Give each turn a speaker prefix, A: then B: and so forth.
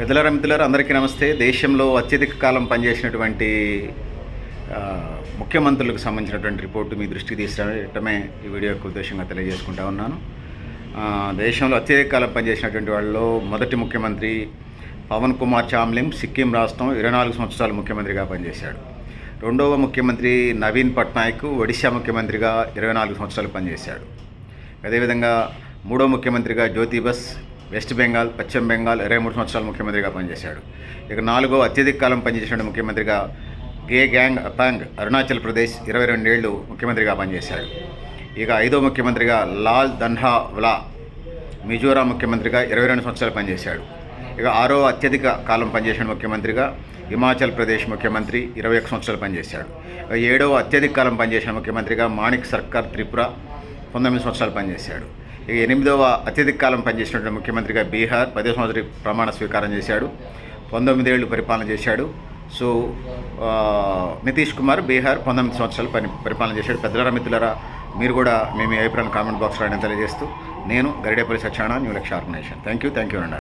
A: పెద్దలారా మిత్రులారు అందరికీ నమస్తే. దేశంలో అత్యధిక కాలం పనిచేసినటువంటి ముఖ్యమంత్రులకు సంబంధించినటువంటి రిపోర్టు మీ దృష్టికి తీసుకురావటమే ఈ వీడియో యొక్క ఉద్దేశంగా తెలియజేసుకుంటా ఉన్నాను. దేశంలో అత్యధిక కాలం పనిచేసినటువంటి వాళ్ళలో మొదటి ముఖ్యమంత్రి పవన్ కుమార్ చామ్లింగ్ సిక్కిం రాష్ట్రం ఇరవై నాలుగు సంవత్సరాలు ముఖ్యమంత్రిగా పనిచేశాడు. రెండవ ముఖ్యమంత్రి నవీన్ పట్నాయక్ ఒడిశా ముఖ్యమంత్రిగా ఇరవై నాలుగు సంవత్సరాలు పనిచేశాడు. అదేవిధంగా మూడో ముఖ్యమంత్రిగా జ్యోతిబస్ వెస్ట్ బెంగాల్ పశ్చిమ బెంగాల్ ఇరవై మూడు సంవత్సరాలు ముఖ్యమంత్రిగా పనిచేశాడు. ఇక నాలుగో అత్యధిక కాలం పనిచేసిన ముఖ్యమంత్రిగా గే గ్యాంగ్ అపాంగ్ అరుణాచల్ ప్రదేశ్ ఇరవై రెండేళ్ళు ముఖ్యమంత్రిగా పనిచేశాడు ఇక ఐదో ముఖ్యమంత్రిగా లాల్ దన్హా వ్లా మిజోరాం ముఖ్యమంత్రిగా ఇరవై రెండు సంవత్సరాలు పనిచేశాడు. ఇక ఆరో అత్యధిక కాలం పనిచేసిన ముఖ్యమంత్రిగా హిమాచల్ ప్రదేశ్ ముఖ్యమంత్రి ఇరవై ఒక సంవత్సరాలు పనిచేశాడు. ఏడవ అత్యధిక కాలం పనిచేసిన ముఖ్యమంత్రిగా మాణిక్ సర్కార్ త్రిపుర పంతొమ్మిది సంవత్సరాలు పనిచేశాడు. ఎనిమిదవ అత్యధిక కాలం పనిచేసినటువంటి ముఖ్యమంత్రిగా బీహార్ పదే సంవత్సరం ప్రమాణ స్వీకారం చేశాడు. పంతొమ్మిదేళ్ళు పరిపాలన చేశాడు. సో నితీష్ కుమార్ బీహార్ పంతొమ్మిది సంవత్సరాలు పని పరిపాలన చేశాడు. పెద్దలరా మిత్రులరా మీరు కూడా మేము అభిప్రాయం కామెంట్ బాక్స్లో అని తెలియజేస్తూ నేను Garidepalli Satyanarayana new Laksha organisation. Thank you thank you అండి